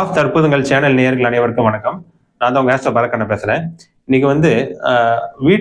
வாஸ்து அற்புதங்கள் சேனல் நேயர்கள் அனைவருக்கும் வணக்கம். நான் தான் உங்க ஆஸ்ட்ரோ பரக்கண்ண பேசுறேன். இன்னைக்கு வந்து ஆஹ்,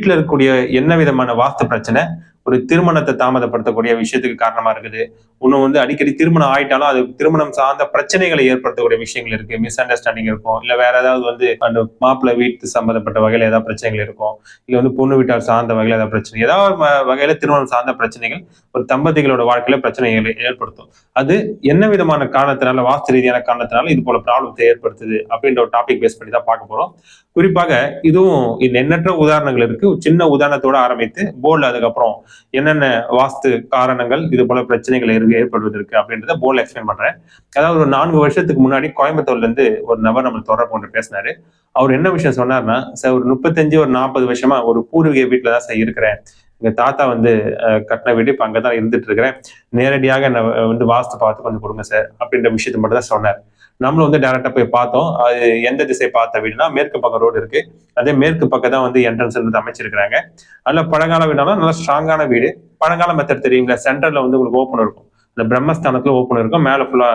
இருக்கக்கூடிய என்ன விதமான வாஸ்து பிரச்சனை ஒரு திருமணத்தை தாமதப்படுத்தக்கூடிய விஷயத்துக்கு காரணமா இருக்குது. இன்னும் வந்து அடிக்கடி திருமணம் ஆயிட்டாலும் அது திருமணம் சார்ந்த பிரச்சனைகளை ஏற்படுத்தக்கூடிய விஷயங்கள் இருக்கு. மிஸ் அண்டர்ஸ்டாண்டிங் இருக்கும். இல்ல வேற ஏதாவது வந்து அந்த மாப்பிள்ளை வீட்டு சம்பந்தப்பட்ட வகையில ஏதாவது பிரச்சனைகள் இருக்கும். இல்ல வந்து பொண்ணு வீட்டார் சார்ந்த வகையில ஏதாவது பிரச்சனை ஏதாவது வகையில திருமணம் சார்ந்த பிரச்சனைகள் ஒரு தம்பதிகளோட வாழ்க்கையில பிரச்சனைகளை ஏற்படுத்தும். அது என்ன விதமான காரணத்தினால வாஸ்து ரீதியான காரணத்தினால இது போல ப்ராப்ளத்தை ஏற்படுத்துது அப்படின்ற ஒரு டாபிக் பேஸ் பண்ணி தான் பார்க்க போறோம். குறிப்பாக இதுவும் இந்த எண்ணற்ற உதாரணங்கள் இருக்கு. ஒரு சின்ன உதாரணத்தோட ஆரம்பித்து போர்டில் அதுக்கப்புறம் என்னென்ன வாஸ்து காரணங்கள் இது போல பிரச்சனைகள் இருக்கு ஏற்படுவதற்கு அப்படின்றத போர்டில் எக்ஸ்பிளைன் பண்றேன். அதாவது ஒரு நான்கு வருஷத்துக்கு முன்னாடி கோயம்புத்தூர்ல இருந்து ஒரு நபர் நம்ம தொடர்பு கொண்டு பேசினாரு. அவர் என்ன விஷயம் சொன்னார்னா சார் ஒரு முப்பத்தஞ்சு ஒரு நாற்பது வருஷமா ஒரு பூர்வீக வீட்டில் தான் சார் இருக்கிறேன். எங்க தாத்தா வந்து கட்டின வீடு இப்ப அங்கதான் இருந்துட்டு இருக்கிறேன். நேரடியாக என்ன வந்து வாஸ்து பார்த்து கொஞ்சம் கொடுங்க சார் அப்படின்ற விஷயத்தை மட்டும் தான் சொன்னார். நம்மளும் வந்து டேரக்டா போய் பார்த்தோம். அது எந்த திசை பார்த்த வீடுனா மேற்கு பக்கம் ரோடு இருக்கு. அதே மேற்கு பக்கம் தான் வந்து என்ட்ரன்ஸ் வந்து அமைச்சிருக்கிறாங்க. அதுல பழங்கால வீடாலும் நல்லா ஸ்ட்ராங்கான வீடு. பழங்கால மெத்தட் தெரியுங்களா சென்டர்ல வந்து உங்களுக்கு ஓப்பன் இருக்கும். இந்த பிரம்மஸ்தானத்துல ஓப்பன் இருக்கும். மேல ஃபுல்லா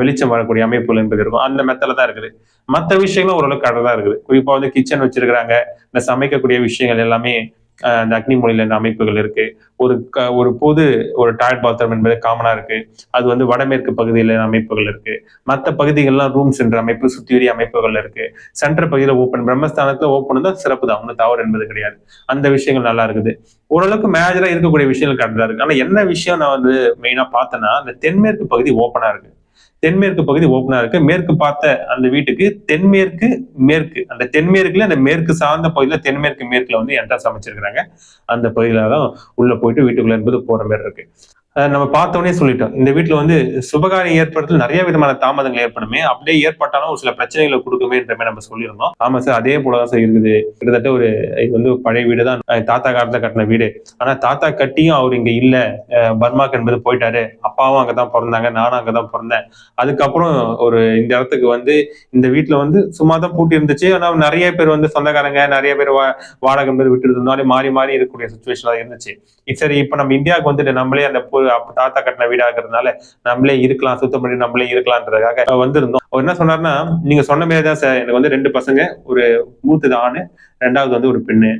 வெளிச்சம் வரக்கூடிய அமைப்புகள் என்பது இருக்கும். அந்த மெத்தல தான் இருக்குது. மற்ற விஷயங்களும் ஓரளவுக்கு கடை தான் இருக்குது. குறிப்பா வந்து கிச்சன் வச்சிருக்கிறாங்க. இந்த சமைக்கக்கூடிய விஷயங்கள் எல்லாமே அந்த அக்னி மொழியில இந்த அமைப்புகள் இருக்கு. ஒரு க- ஒரு பொது ஒரு டாய்லெட் பாத்ரூம் என்பது காமனா இருக்கு. அது வந்து வடமேற்கு பகுதியில அமைப்புகள் இருக்கு. மற்ற பகுதிகள்லாம் ரூம்ஸ் என்ற அமைப்பு சுத்தியுரிய அமைப்புகள் இருக்கு. சென்டர் பகுதியில் ஓப்பன் பிரம்மஸ்தானத்துல ஓப்பன் தான் சிறப்பு தான். ஒன்றும் தவறு என்பது கிடையாது. அந்த விஷயங்கள் நல்லா இருக்குது. ஓரளவுக்கு மேஜரா இருக்கக்கூடிய விஷயங்கள் கரெக்டா இருக்கு. ஆனா என்ன விஷயம் நான் வந்து மெயினா பார்த்தேன்னா அந்த தென்மேற்கு பகுதி ஓப்பனா இருக்கு. தென்மேற்கு பகுதி ஓப்பனா இருக்கு. மேற்கு பார்த்த அந்த வீட்டுக்கு தென்மேற்கு மேற்கு. அந்த தென்மேற்குல அந்த மேற்கு சார்ந்த பகுதியில தென்மேற்கு மேற்குல வந்து என்ட்ரன்ஸ் அமைச்சிருக்கிறாங்க. அந்த பகுதியில தான் உள்ள போயிட்டு வீட்டுக்குள்ள என்பது போற மாதிரி இருக்கு. நம்ம பார்த்தோன்னே சொல்லிட்டோம். இந்த வீட்டுல வந்து சுபகாரியம் ஏற்படுறதுல நிறைய விதமான தாமதங்கள் ஏற்படுமே அப்படியே ஏற்பட்டாலும் ஒரு சில பிரச்சனைகளை கொடுக்குமேன்ற மாதிரி நம்ம சொல்லியிருந்தோம். ஆமா சார் அதே போலதான் சார் இருக்குது. கிட்டத்தட்ட ஒரு இது வந்து பழைய வீடு தான். தாத்தா காலத்துல கட்டின வீடு. ஆனா தாத்தா கட்டியும் அவர் இங்க இல்ல. பர்மாக்கு என்பது போயிட்டாரு. அப்பாவும் அங்கதான் பிறந்தாங்க நானும் அங்கதான் பிறந்தேன். அதுக்கப்புறம் ஒரு இந்த இடத்துக்கு வந்து இந்த வீட்டுல வந்து சும்மா தான் பூட்டி இருந்துச்சு. ஆனா நிறைய பேர் வந்து சொந்தக்காரங்க நிறைய பேர் வா- வாடகை என்பது விட்டு இருந்தாலும் மாறி மாறி இருக்கக்கூடிய சுச்சுவேஷன் இருந்துச்சு. சரி இப்ப நம்ம இந்தியாவுக்கு வந்துட்டு நம்மளே அந்த அப்ப தாத்தா கட்டின வீடா இருக்கிறதுனால நம்மளே இருக்கலாம் சுத்தம் பண்ணி நம்மளே இருக்கலாம்ன்றதுக்காக வந்திருந்தோம். அவர் என்ன சொன்னார்னா நீங்க சொன்ன மாதிரி தான் சார் எனக்கு வந்து ரெண்டு பசங்க ஒரு மூத்தது ஆணு ரெண்டாவது வந்து ஒரு பெண்ணு.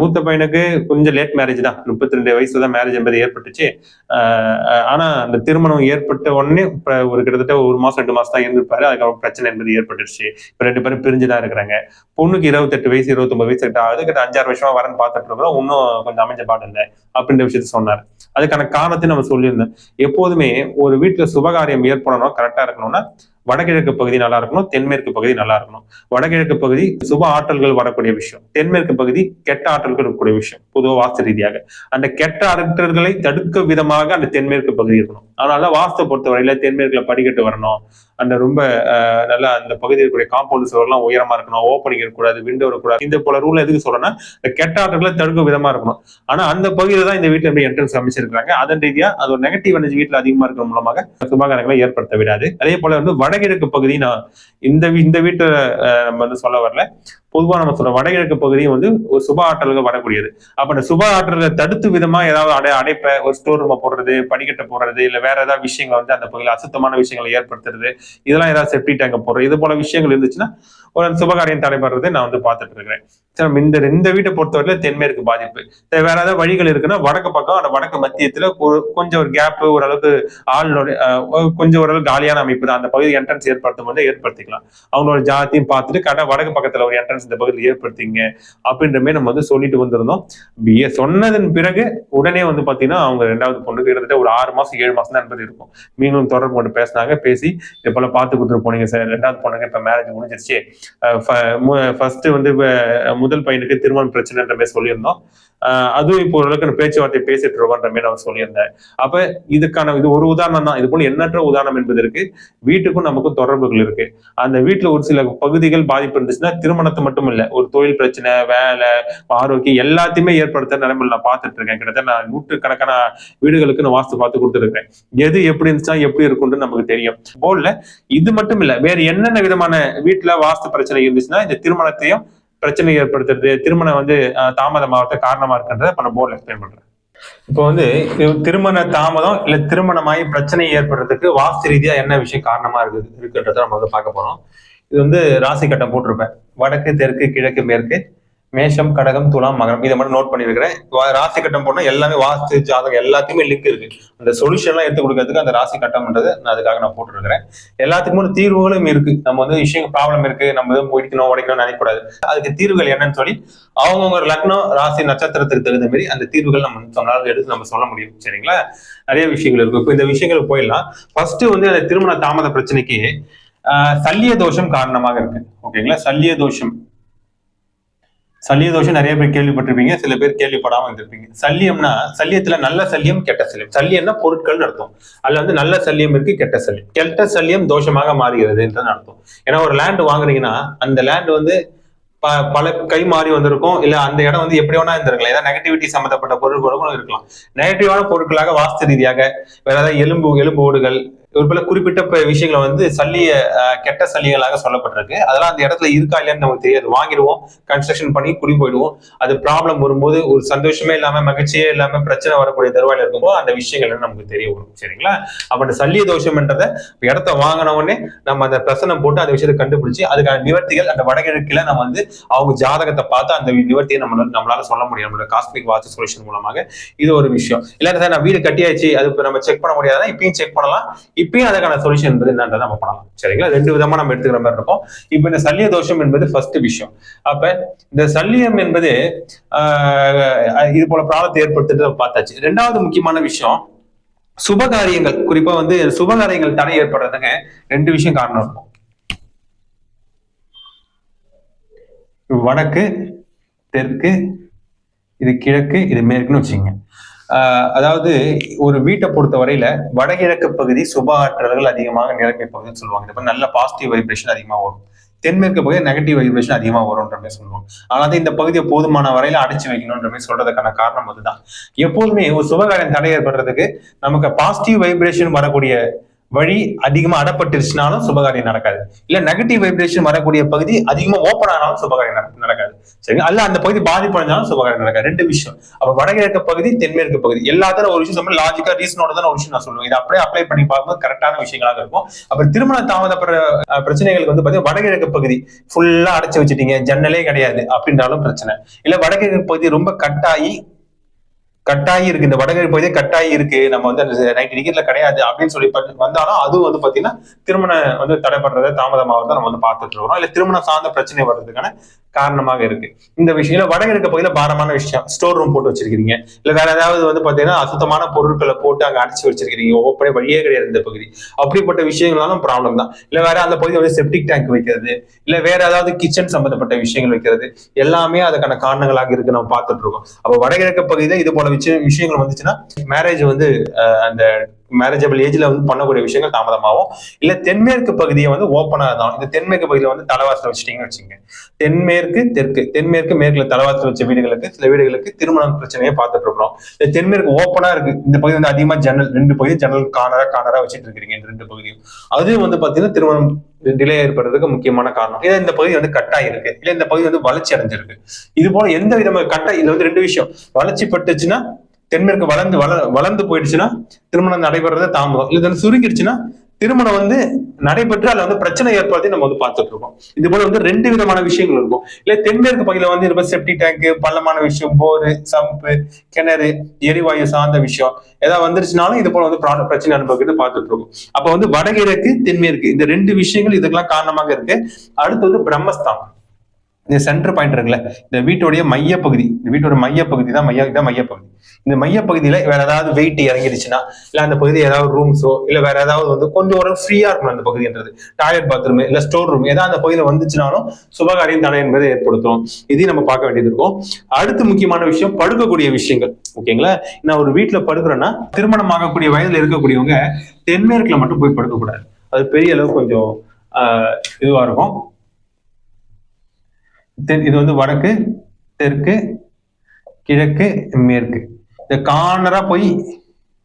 மூத்த பையனுக்கு கொஞ்சம் லேட் மேரேஜ் தான். முப்பத்தி ரெண்டு வயசு தான் மேரேஜ் என்பது ஏற்பட்டுச்சு ஆனா அந்த திருமணம் ஏற்பட்ட உடனே ஒரு கிட்டத்தட்ட ஒரு மாசம் ரெண்டு மாசம் தான் இருந்திருப்பாரு. அதுக்கப்புறம் பிரச்சனை என்பது ஏற்பட்டுருச்சு. இப்போ ரெண்டு பேரும் பிரிஞ்சுதான் இருக்கிறாங்க. பொண்ணுக்கு இருபத்தெட்டு வயசு இருபத்தொன்பது வயசு கிட்ட ஆகுது. கிட்ட அஞ்சாறு வருஷமா வரன்னு பார்த்துட்டு இருக்கிறோம். இன்னும் கொஞ்சம் அமைஞ்ச பாடு இல்லை அப்படின்ற விஷயத்த சொன்னார். அதுக்கான காரணத்தை நம்ம சொல்லியிருந்தோம். எப்போதுமே ஒரு வீட்டுல சுபகாரியம் ஏற்படணும் கரெக்டா இருக்கணும்னா வடகிழக்கு பகுதி நல்லா இருக்கணும் தென்மேற்கு பகுதி நல்லா இருக்கணும். வடகிழக்கு பகுதி சுப ஆற்றல்கள் வரக்கூடிய விஷயம். தென்மேற்கு பகுதி கெட்ட ஆற்றல்கள் இருக்கக்கூடிய விஷயம் பொதுவாக வாஸ்து ரீதியாக. அந்த கெட்ட ஆற்றல்களை தடுக்க விதமாக அந்த தென்மேற்கு பகுதி இருக்கணும். அதனால வாஸ்து பொறுத்தவரையில தென்மேற்குல படிக்கட்டு வரணும். அந்த ரொம்ப நல்லா அந்த பகுதியில் இருக்கக்கூடிய காம்பவுண்ட் சுவர்லாம் உயரமா இருக்கணும். ஓப்பனிங் இருக்கக்கூடாது விண்டோ இருக்கக்கூடாது. இந்த போல ரூல் எதுக்கு சொல்றேன்னா இந்த கெட்ட ஆற்றல்களை தடுக்க விதமா இருக்கணும். ஆனா அந்த பகுதியில தான் இந்த வீட்டுல எப்படி என்ட்ரன்ஸ் அமைச்சிருக்காங்க அதன் ரீதியா அது ஒரு நெகட்டிவ் எனர்ஜி வீட்டுல அதிகமா இருக்கிற மூலமாக சுபகாரங்களை ஏற்படுத்த விடாது. அதே போல வந்து வடகிழக்கு பகுதி நான் இந்த வீ- இந்த வீட்டை நம்ம வந்து சொல்ல வரல. பொதுவா நம்ம சொல்ற வடகிழக்கு பகுதியும் வந்து ஒரு சுப ஆற்றல்கள் வரக்கூடியது. அப்ப அந்த சுப ஆற்றலை தடுத்து விதமா ஏதாவது அடை அடைப்ப ஒரு ஸ்டோர் ரூமை போடுறது படிக்கட்டை போடுறது இல்ல வேற ஏதாவது விஷயங்கள் வந்து அந்த பகுதியில் அசுத்தமான விஷயங்களை ஏற்படுத்துறது இதெல்லாம் ஏதாவது செப்டி டேங்க போடுறது இது போல விஷயங்கள் இருந்துச்சுன்னா ஒரு சுபகாரியம் தடைபடுறதை நான் வந்து பார்த்துட்டு இருக்கிறேன். சரி, இந்த இந்த வீட்டை பொறுத்தவரையில தென்மேற்கு பாதிப்பு. வேற ஏதாவது வழிகள் இருக்குன்னா வடக்கு பக்கம் அந்த வடக்கு மத்தியத்துல ஒரு- கொஞ்சம் ஒரு கேப் ஓரளவுக்கு ஆளுநோட ஒரு- கொஞ்சம் ஓரளவு காலியான அமைப்பு தான். அந்த பகுதி என்ட்ரன்ஸ் ஏற்படுத்தும் போது ஏற்படுத்திக்கலாம். அவங்களோட ஜாதியும் பார்த்துட்டு கடை வடக்கு பக்கத்துல ஒரு என்ட்ரன்ஸ் இந்த பகுதியில் ஏற்படுத்திங்க அப்படின்ற மாதிரி நம்ம வந்து சொல்லிட்டு வந்திருந்தோம். பிஏ சொன்னதன் பிறகு உடனே வந்து பார்த்தீங்கன்னா அவங்க ரெண்டாவது பொண்ணுக்கு கிட்டத்தட்ட ஒரு ஆறு மாசம் ஏழு மாசம் தான் என்பது இருக்கும். மீண்டும் தொடர்பு கொண்டு பேசினாங்க. பேசி இது போல பார்த்து கொடுத்துட்டு போனீங்க சார். ரெண்டாவது பொண்ணுக்கு இப்போ மேரேஜ் முடிஞ்சிருச்சு. ஃபர்ஸ்ட் வந்து முதல் பையனுக்கு திருமணம் பிரச்சனைன்ற மாதிரி சொல்லியிருந்தோம். அதுவும் இப்போ ஓரளவுக்கு பேச்சுவார்த்தை பேசிட்டு இருக்கோன்ற மாதிரி நான் சொல்லியிருந்தேன். அப்ப இதுக்கான இது ஒரு உதாரணம் தான். இது போல எண்ணற்ற உதாரணம் என்பது இருக்கு. வீட்டுக்கும் நமக்கும் தொடர்புகள் இருக்கு. அந்த வீட்டுல ஒரு சில பகுதிகள் பாதிப்பு இருந்துச்சுன்னா திருமணத்தை மட்டும் இல்ல ஒரு தொழில் பிரச்சனை வேலை ஆரோக்கியம் எல்லாத்தையுமே ஏற்படுத்த நிலைமையில நான் பார்த்துட்டு இருக்கேன். கிட்டத்தட்ட நான் நூற்றுக்கணக்கான வீடுகளுக்கு நான் வாஸ்து பார்த்து கொடுத்துருக்கேன் எது எப்படி இருந்துச்சா எப்படி இருக்கும்னு நமக்கு தெரியும். போர்ட்ல இது மட்டும் இல்ல வேற என்னென்ன விதமான வீட்டுல வாஸ்து பிரச்சனை இருந்துச்சுன்னா இந்த திருமணத்தையும் பிரச்சனை ஏற்படுத்துறது திருமணம் வந்து அஹ், தாமதமாகறது காரணமா இருக்குன்றத இப்ப நான் போர்ட்ல எக்ஸ்பிளைன் பண்றேன். இப்போ வந்து திருமண தாமதம் இல்ல திருமணமாகி பிரச்சனை ஏற்படுறதுக்கு வாஸ்து ரீதியா என்ன விஷயம் காரணமா இருக்குது இருக்குன்றத நம்ம வந்து பார்க்க போறோம். இது வந்து ராசி கட்டம் போட்டிருப்பேன். வடக்கு தெற்கு கிழக்கு மேற்கு மேஷம் கடகம் துலாம் மகரம். இதை மட்டும் நோட் பண்ணியிருக்கிறேன். ராசி கட்டம் போனால் எல்லாமே வாஸ்து ஜாதகம் எல்லாத்துக்குமே லிங்க் இருக்கு. அந்த சொல்யூஷன்லாம் எடுத்து கொடுக்கறதுக்கு அந்த ராசி கட்டம்ன்றது நான் அதுக்காக நான் போட்டுருக்கிறேன். எல்லாத்துக்குமே ஒரு தீர்வுகளும் இருக்கு. நம்ம வந்து விஷயம் ப்ராப்ளம் இருக்கு. நம்ம வந்து முடிக்கணும் உடைக்கணும் நினைக்கக்கூடாது. அதுக்கு தீர்வுகள் என்னன்னு சொல்லி அவங்கவுங்க லக்னம் ராசி நட்சத்திரத்துக்கு தகுந்த மாதிரி அந்த தீர்வுகள் நம்ம சொன்னாலும் எடுத்து நம்ம சொல்ல முடியும். சரிங்களா? நிறைய விஷயங்கள் இருக்கு. இப்போ இந்த விஷயங்களுக்கு போயிடலாம். ஃபர்ஸ்ட் வந்து அந்த திருமண தாமத பிரச்சனைக்கு சல்லிய தோஷம் காரணமாக இருக்கு. ஓகேங்களா சல்லிய தோஷம். சல்லிய தோஷம் நிறைய பேர் கேள்விப்பட்டிருப்பீங்க சில பேர் கேள்விப்படாம இருந்திருப்பீங்க. சல்லியம்னா சல்லியத்துல நல்ல சல்லியம் கெட்ட சல்லியம். சல்லியம்னா பொருட்கள் அர்த்தம். அதுல வந்து நல்ல சல்லியம் இருக்கு கெட்ட சல்லியம். கெட்ட சல்லியம் தோஷமாக மாறுகிறதுன்றது அர்த்தம். ஏன்னா ஒரு லேண்ட் வாங்குறீங்கன்னா அந்த லேண்ட் வந்து ப- பல கை மாறி வந்திருக்கும். இல்ல அந்த இடம் வந்து எப்படி வேணா இருந்திருக்கலாம். ஏதாவது நெகட்டிவிட்டி சம்பந்தப்பட்ட பொருட்களும் இருக்கலாம். நெகட்டிவான பொருட்களாக வாஸ்து ரீதியாக வேற ஏதாவது எலும்பு எலும்பு ஓடுகள் ஒரு பல குறிப்பிட்ட விஷயங்களை வந்து சல்லிய கெட்ட சல்லிகளாக சொல்லப்பட்டிருக்கு. அதெல்லாம் அந்த இடத்துல இருக்கா இல்லையான்னு நமக்கு தெரியாது. வாங்கிடுவோம் கன்ஸ்ட்ரக்ஷன் பண்ணி குடி போயிடுவோம். அது ப்ராப்ளம் வரும்போது ஒரு சந்தோஷமே இல்லாம மகிழ்ச்சியே இல்லாம பிரச்சனை வரக்கூடிய தருவாயில் இருக்கும்போது அந்த விஷயங்கள் எல்லாம் நமக்கு தெரிய வரும். சரிங்களா? அப்ப அந்த சல்லிய தோஷம்ன்றத இடத்த வாங்கின உடனே நம்ம அந்த பிரசனம் போட்டு அந்த விஷயத்தை கண்டுபிடிச்சு அதுக்கான நிவர்த்திகள் அந்த வடகிழக்கில் நம்ம வந்து அவங்க ஜாதகத்தை பார்த்து அந்த நிவர்த்தியை நம்ம நம்மளால சொல்ல முடியும். நம்மளோட காஸ்மிக் வாட்ச் சொல்யூஷன் மூலமாக. இது ஒரு விஷயம். இல்லை சார் நான் வீடு கட்டியாச்சு அது நம்ம செக் பண்ண முடியாதான் இப்பயும் செக் பண்ணலாம். இப்பயும் அதுக்கான சொல்யூஷன் என்பது என்னன்றதை நம்ம பண்ணலாம். சரிங்களா? ரெண்டு விதமா நம்ம எடுத்துக்கிற மாதிரி இருக்கும். இப்ப இந்த சல்லிய தோஷம் என்பது ஃபர்ஸ்ட் விஷயம். அப்ப இந்த சல்லியம் என்பது ஆஹ் இது போல பிராணத்தை ஏற்படுத்திட்டு பார்த்தாச்சு. ரெண்டாவது முக்கியமான விஷயம் சுபகாரியங்கள். குறிப்பா வந்து சுபகாரியங்கள் தடை ஏற்படுறதுங்க ரெண்டு விஷயம் காரணம் இருக்கும். வடக்கு தெற்கு இது கிழக்கு இது மேற்குன்னு வச்சுங்க அதாவது ஒரு வீட்டை பொறுத்த வரையில வடகிழக்கு பகுதி சுப ஆற்றல்கள் அதிகமாக நிரம்பிய பகுதின்னு சொல்லுவாங்க. இது நல்ல பாசிட்டிவ் வைப்ரேஷன் அதிகமாக வரும். தென்மேற்கு பகுதி நெகட்டிவ் வைப்ரேஷன் அதிகமாக வரும்ன்ற மாதிரி சொல்லுவாங்க. இந்த பகுதியை போதுமான வரையில அடைச்சு வைக்கணும்ன்ற மாதிரி சொல்றதுக்கான காரணம் அதுதான். எப்போதுமே ஒரு சுபகாரியம் தடை ஏற்படுறதுக்கு நமக்கு பாசிட்டிவ் வைப்ரேஷன் வரக்கூடிய வழி அதிகமா அடப்பட்டுருச்சுனாலும் சுபகாரியம் நடக்காது. இல்ல நெகட்டிவ் வைப்ரேஷன் வரக்கூடிய பகுதி அதிகமா ஓப்பன் ஆனாலும் சுபகாரியம் நடக்காது. சரிங்க அல்ல அந்த பகுதி பாதிப்படைஞ்சாலும் சுபகாரியம் நடக்காது. ரெண்டு விஷயம். அப்ப வடகிழக்கு பகுதி தென்மேற்கு பகுதி. எல்லாத்திலும் ஒரு விஷயம் சொல்ல லாஜிக்கா ரீசனோட தான் ஒரு விஷயம் நான் சொல்லுவேன். இதை அப்படியே அப்ளை பண்ணி பார்க்கும்போது கரெக்டான விஷயங்களாக இருக்கும். அப்புறம் திருமண தாமதப்படுற பிரச்சனைகளுக்கு வந்து பாத்தீங்கன்னா வடகிழக்கு பகுதி ஃபுல்லா அடைச்சு வச்சுட்டீங்க. ஜன்னலே கிடையாது. அப்படின்றாலும் பிரச்சனை. இல்ல வடகிழக்கு பகுதி ரொம்ப கட்டாயி கட்டாயி இருக்கு இந்த வடகிழக்கு பகுதியே கட்டாயி இருக்கு நம்ம வந்து அந்த நைன்டி டிகிரில கிடையாது அப்படின்னு சொல்லி வந்தாலும் அதுவும் வந்து பாத்தீங்கன்னா திருமணம் வந்து தடைப்படுறத தான் நம்ம வந்து பார்த்துட்டு இருக்கிறோம் இல்ல திருமணம் சார்ந்த பிரச்சனை வர்றதுக்கான காரணமாக இருக்கு. இந்த விஷயம் வடகிழக்கு பகுதியில பாரமான விஷயம். ஸ்டோர் ரூம் போட்டு வச்சிருக்கீங்க இல்ல வேற ஏதாவது வந்து பாத்தீங்கன்னா அசுத்தமான பொருட்களை போட்டு அங்க அடைச்சு வச்சிருக்கீங்க ஓப்பனே வழியே கிடையாது இந்த பகுதி. அப்படிப்பட்ட விஷயங்களாலும் ப்ராப்ளம் தான். இல்ல வேற அந்த பகுதியில் வந்து செப்டிக் டேங்க் வைக்கிறது. இல்ல வேற ஏதாவது கிச்சன் சம்பந்தப்பட்ட விஷயங்கள் வைக்கிறது. எல்லாமே அதுக்கான காரணங்களாக இருக்கு நம்ம பார்த்துட்டு இருக்கோம். அப்ப வடகிழக்கு பகுதியில இது போல விஷயம் விஷயங்கள் வந்துச்சுன்னா மேரேஜ் வந்து அந்த மேரேஜபிள் ஏஜ்ல வந்து பண்ணக்கூடிய விஷயங்கள் தாமதமாகும். இல்ல தென்மேற்கு பகுதியை வந்து ஓப்பனா தான். இந்த தென்மேற்கு பகுதியில வந்து தலைவாசல் வச்சுட்டீங்கன்னு வச்சுங்க தென்மேற்கு தெற்கு. தென்மேற்கு மேற்குல தலைவாசல் வச்ச வீடுகளுக்கு சில வீடுகளுக்கு திருமணம் பிரச்சனையை பார்த்துட்டு இருக்கிறோம். இந்த தென்மேற்கு ஓப்பனா இருக்கு. இந்த பகுதி வந்து அதிகமா ஜன்னல் ரெண்டு பகுதி ஜன்னல் காணரா காணரா வச்சுட்டு இருக்கிறீங்க இந்த ரெண்டு பகுதியும். அது வந்து பாத்தீங்கன்னா திருமணம் டிலே ஏற்படுறதுக்கு முக்கியமான காரணம். இல்ல இந்த பகுதி வந்து கட்டாய் இருக்கு இல்ல இந்த பகுதி வந்து வளர்ச்சி அடைஞ்சிருக்கு. இது போல எந்த விதமான கட்டாய் இது வந்து ரெண்டு விஷயம். வளர்ச்சி பட்டுச்சுன்னா தென்மேற்கு வளர்ந்து வள வளர்ந்து போயிடுச்சுன்னா திருமணம் நடைபெறத தாமதம். இல்ல இது சுருக்கிடுச்சுன்னா சுருங்கிடுச்சுன்னா திருமணம் வந்து நடைபெற்று அதுல வந்து பிரச்சனை ஏற்படுத்தி நம்ம வந்து பார்த்துட்டு இருக்கோம் இது போல வந்து ரெண்டு விதமான விஷயங்கள் இருக்கும். இல்ல தென்மேற்கு பகுதியில வந்து இருப்ப செப்டி டேங்க் பள்ளமான விஷயம் போரு சம்பு கிணறு எரிவாயு சார்ந்த விஷயம். ஏதாவது வந்துருச்சுனாலும் இது போல வந்து பிரச்சனை அனுபவிக்கிறது பார்த்துட்டு இருக்கோம் அப்ப வந்து வடகிழக்கு தென்மேற்கு இந்த ரெண்டு விஷயங்கள் இதுக்கெல்லாம் காரணமாக இருக்கு. அடுத்து வந்து பிரம்மஸ்தானம். இந்த சென்டர் பாயிண்ட் இருக்குல்ல இந்த வீட்டுடைய மையப்பகுதி இந்த வீட்டோட மையப்பகுதி தான் மைய இதான் மையப்பகுதி. இந்த மையப்பகுதியில வேற ஏதாவது வெயிட் இறங்கிடுச்சுன்னா இல்ல அந்த பகுதி ஏதாவது ரூம்ஸோ இல்ல வேற ஏதாவது வந்து கொஞ்சம் ஒரு ஃப்ரீயா இருக்கணும் அந்த பகுதின்றது. டாய்லெட் பாத்ரூம் இல்ல ஸ்டோர் ரூம் ஏதாவது அந்த பகுதியில வந்துச்சுனாலும் சுபகாரியம் தடை என்பதை ஏற்படுத்தும். இதையும் நம்ம பார்க்க வேண்டியது இருக்கும். அடுத்து முக்கியமான விஷயம் படுக்கக்கூடிய விஷயங்கள். ஓகேங்களா? நான் ஒரு வீட்டுல படுக்கிறேன்னா திருமணம் ஆகக்கூடிய வயதுல இருக்கக்கூடியவங்க தென்மேற்குல மட்டும் போய் படுக்கக்கூடாது. அது பெரிய அளவு கொஞ்சம் இதுவா இருக்கும். இது வந்து வடக்கு தெற்கு கிழக்கு மேற்கு. இந்த கார்னரா போய்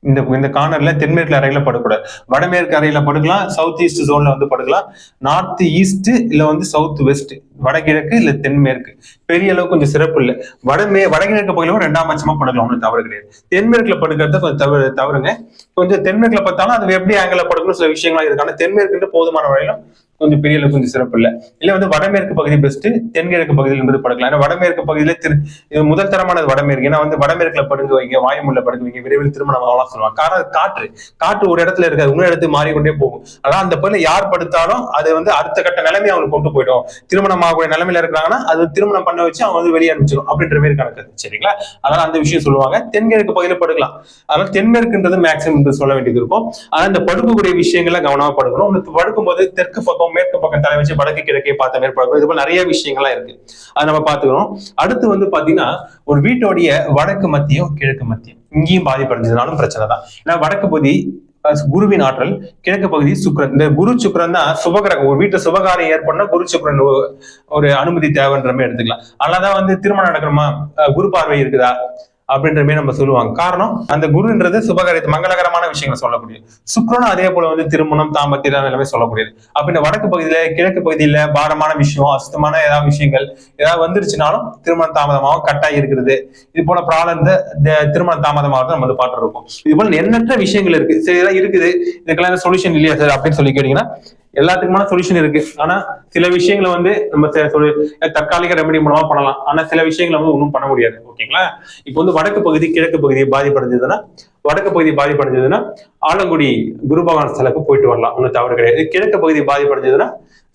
இந்த இந்த கார்னர்ல தென்மேற்கு அறையில படுக்கூடாது வடமேற்கு அறையில படுக்கலாம் சவுத் ஈஸ்ட் ஜோன்ல வந்து படுக்கலாம். நார்த் ஈஸ்ட் இல்ல வந்து சவுத் வெஸ்ட் வடகிழக்கு இல்ல தென்மேற்கு பெரிய அளவுக்கு கொஞ்சம் சிறப்பு இல்லை. வடமே வடகிழக்கு பகுதியிலும் ரெண்டாம் பட்சமா படுக்கலாம் ஒன்றும் தவறு கிடையாது. தென்மேற்குல படுக்கிறத கொஞ்சம் தவறு தவறுங்க. கொஞ்சம் தென்மேற்குல பார்த்தாலும் அது எப்படி ஆங்கில படுக்கணும் சில விஷயங்களா இருக்கு. ஆனா தென்மேற்கு போதுமான வரையிலும் கொஞ்சம் பெரிய அளவுக்கு கொஞ்சம் சிறப்பு இல்லை. இல்லை வந்து வடமேற்கு பகுதி பெஸ்ட் தென்கிழக்கு பகுதியில் இருந்து படுக்கலாம். ஏன்னா வடமேற்கு பகுதியில் திரு இது முதல் தரமானது வடமேற்கு. ஏன்னா வந்து வடமேற்குல படுங்க வைங்க வாயுமுள்ள படுங்க வைங்க விரைவில் திருமணம் ஆகலாம் சொல்லுவாங்க. காரணம் காற்று காற்று ஒரு இடத்துல இருக்காது. இன்னொரு இடத்துக்கு மாறிக்கொண்டே போகும். அதான் அந்த பகுதியில் யார் படுத்தாலும் அது வந்து அடுத்த கட்ட நிலைமை அவங்களுக்கு கொண்டு போயிடும். திருமணம் ஆகக்கூடிய நிலைமையில இருக்காங்கன்னா அது திருமணம் பண்ண வச்சு அவங்க வந்து வெளியே அனுப்பிச்சிடும். அப்படின்ற மாதிரி கணக்கு. சரிங்களா? அதனால அந்த விஷயம் சொல்லுவாங்க. தென்கிழக்கு பகுதியில் படுக்கலாம். அதனால தென்மேற்குன்றது மேக்சிமம் என்று சொல்ல வேண்டியது இருக்கும். ஆனா இந்த படுக்கக்கூடிய விஷயங்களை கவனமா படுக்கணும். படுக்கும்போது தெற்கு பக்கம் மேற்கு பக்கம் தலை வச்சு வடக்கு கிழக்கே பார்த்த மாதிரி இது போல நிறைய விஷயங்கள்லாம் இருக்கு. அதை நம்ம பாத்துக்கிறோம் அடுத்து வந்து பாத்தீங்கன்னா ஒரு வீட்டோடைய வடக்கு மத்தியம் கிழக்கு மத்தியம். இங்கேயும் பாதிப்படைஞ்சதுனாலும் பிரச்சனை தான். ஏன்னா வடக்கு பகுதி குருவின் ஆற்றல் கிழக்கு பகுதி சுக்கிரன். இந்த குரு சுக்கரன் தான் சுபகிரகம். ஒரு வீட்டு சுபகாரியம் ஏற்படனா குரு சுக்கரன் ஒரு அனுமதி தேவைன்ற மாதிரி எடுத்துக்கலாம் அதனாலதான் வந்து திருமணம் நடக்கணுமா? அஹ், குரு பார்வை இருக்குதா? அப்படின்ற மாதிரி நம்ம சொல்லுவாங்க. காரணம் அந்த குருன்றது சுபகாரியத்தை மங்களகரமான விஷயங்களை சொல்லக்கூடியது. சுக்ரனும் அதே போல வந்து திருமணம் தாம்பத்தியம் எல்லாமே சொல்லக்கூடியது. அப்ப இந்த வடக்கு பகுதியில கிழக்கு பகுதியில பாரமான விஷயம் அசுத்தமான ஏதாவது விஷயங்கள் ஏதாவது வந்துருச்சுனாலும் திருமணம் தாமதமாகவும் கட்டாயி இருக்கிறது. இது போல ப்ராப்ளம் திருமணம் தாமதமாகிறது நம்ம வந்து பாட்டு இருக்கோம். இது போல எண்ணற்ற விஷயங்கள் இருக்கு. சரி இதெல்லாம் இருக்குது. இதுக்கெல்லாம் சொல்யூஷன் இல்லையா சார் அப்படின்னு சொல்லி கேட்டீங்கன்னா எல்லாத்துக்குமான சொல்யூஷன் இருக்கு. ஆனா சில விஷயங்களை வந்து நம்ம தற்காலிக ரெமெடி மூலமா பண்ணலாம். ஆனா சில விஷயங்களை வந்து ஒன்றும் பண்ண முடியாது. ஓகேங்களா? இப்போ வந்து வடக்கு பகுதி கிழக்கு பகுதி பாதிப்படைஞ்சதுன்னா வடக்கு பகுதி பாதிப்படைஞ்சதுன்னா ஆலங்குடி குரு பகவான் ஸ்தலக்கு போயிட்டு வரலாம். ஒன்றும் தவறு கிடையாது. கிழக்கு பகுதி பாதிப்படைஞ்சதுன்னா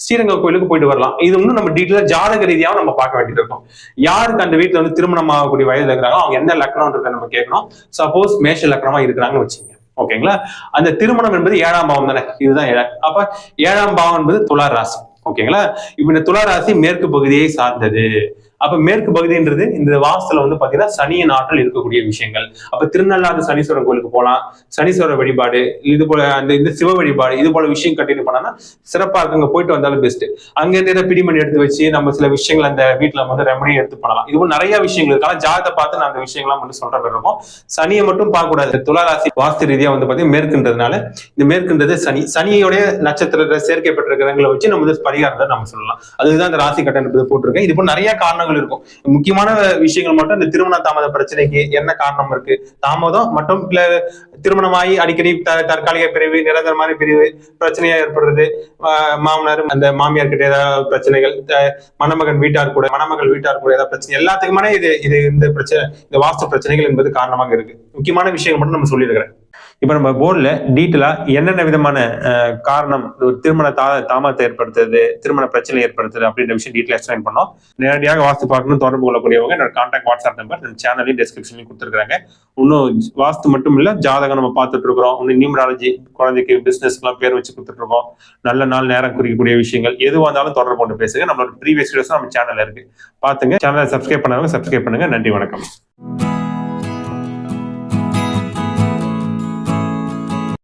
ஸ்ரீரங்கம் கோயிலுக்கு போயிட்டு வரலாம். இது இன்னும் நம்ம டீட்டெயிலா ஜாதக ரீதியாகவும் நம்ம பார்க்க வேண்டியது இருக்கும். யாருக்கு அந்த வீட்டுல வந்து திருமணம் ஆகக்கூடிய வயதில் இருக்கிறாங்களோ அவங்க என்ன லக்னம்ன்றதை நம்ம கேட்கணும். சப்போஸ் மேஷ லக்னமா இருக்கிறாங்கன்னு வச்சுங்க ஓகேங்களா அந்த திருமணம் என்பது ஏழாம் பாவம் தானே? இதுதான் ஏழ அப்ப ஏழாம் பாவம் என்பது துலா ராசி. ஓகேங்களா இப்ப இந்த துலா ராசி மேற்கு பகுதியை சார்ந்தது. அப்ப மேற்கு பகுதின்றது இந்த வாசத்துல வந்து பாத்தீங்கன்னா சனியின் ஆற்றல் இருக்கக்கூடிய விஷயங்கள். அப்ப திருநள்ளாறு சனீஸ்வரர் கோயிலுக்கு போலாம். சனீஸ்வரர் வழிபாடு இது போல அந்த இந்த சிவ வழிபாடு இது போல விஷயம் கண்டினியூ பண்ணா சிறப்பா இருக்கு அங்க போயிட்டு வந்தாலும் பெஸ்ட் அங்க இருந்து பிடிமணி எடுத்து வச்சு நம்ம சில விஷயங்கள் அந்த வீட்டுல வந்து ரெமடி எடுத்து பண்ணலாம். இது நிறைய விஷயங்கள் இருக்கு. ஆனா பார்த்து நான் அந்த விஷயங்கள்லாம் வந்து சொல்ற மாதிரி இருக்கும். சனியை மட்டும் பார்க்க கூடாது துளாராசி வாஸ்து ரீதியா வந்து பாத்தீங்கன்னா மேற்குன்றதுனால இந்த மேற்குன்றது சனி. சனியோடைய நட்சத்திரத்தை சேர்க்கப்பட்டிருக்கிறவங்களை கிரகங்களை வச்சு நம்ம வந்து பரிகாரத்தை நம்ம சொல்லலாம். அதுதான் இந்த ராசி கட்டணத்தை போட்டிருக்கேன். இது போல நிறைய காரணங்கள் இருக்கும். முக்கியமான விஷயங்கள் மட்டும் இந்த திருமண தாமத பிரச்சனைக்கு என்ன காரணம் இருக்கு? தாமதம் மற்றும் இல்ல திருமணமாகி அடிக்கடி த- தற்காலிக பிரிவு நிரந்தரமான பிரிவு பிரச்சனையா ஏற்படுறது. ஆஹ் மாமனார் அந்த மாமியார் கிட்ட ஏதாவது பிரச்சனைகள் மணமகன் வீட்டார் கூட மணமகள் வீட்டார் கூட ஏதாவது பிரச்சனை எல்லாத்துக்குமான இது இது இந்த பிரச்சனை இந்த வாஸ்து பிரச்சனைகள் என்பது காரணமாக இருக்கு. முக்கியமான விஷயங்கள் மட்டும் நம்ம சொல்லியிருக்கிறேன். இப்ப நம்ம போர்டில் டீட்டெயிலா என்னென்ன விதமான காரணம் ஒரு திருமண தா தாமதத்தை ஏற்படுத்துறது திருமண பிரச்சனை ஏற்படுத்துது அப்படின்ற விஷயம் டீட்டெயில் எக்ஸ்பிளைன் பண்ணோம். நேரடியாக வாஸ்து பார்க்கணும் தொடர்பு கொள்ளக்கூடியவங்க என்னோட கான்டாக்ட் வாட்ஸ்அப் நம்பர் நம்ம சேனலையும் டிஸ்கிரிப்ஷன்லையும் கொடுத்துருக்காங்க இன்னும் வாஸ்து மட்டும் இல்ல ஜாதகம் நம்ம பார்த்துட்டு இருக்கிறோம். இன்னும் நியூமராலஜி குழந்தைக்கு பிசினஸ்க்கெல்லாம் பேர் வச்சு கொடுத்துட்டு இருக்கோம். நல்ல நாள் நேரம் குறிக்கக்கூடிய விஷயங்கள் எதுவாக இருந்தாலும் தொடர்பு கொண்டு பேசுங்க. நம்மளோட ப்ரீவியஸ் வீடியோஸ் நம்ம சேனல்ல இருக்கு. பாத்துங்க சேனலை சப்ஸ்கிரைப் பண்ணாதவங்க சப்ஸ்கிரைப் பண்ணுங்க. நன்றி வணக்கம்.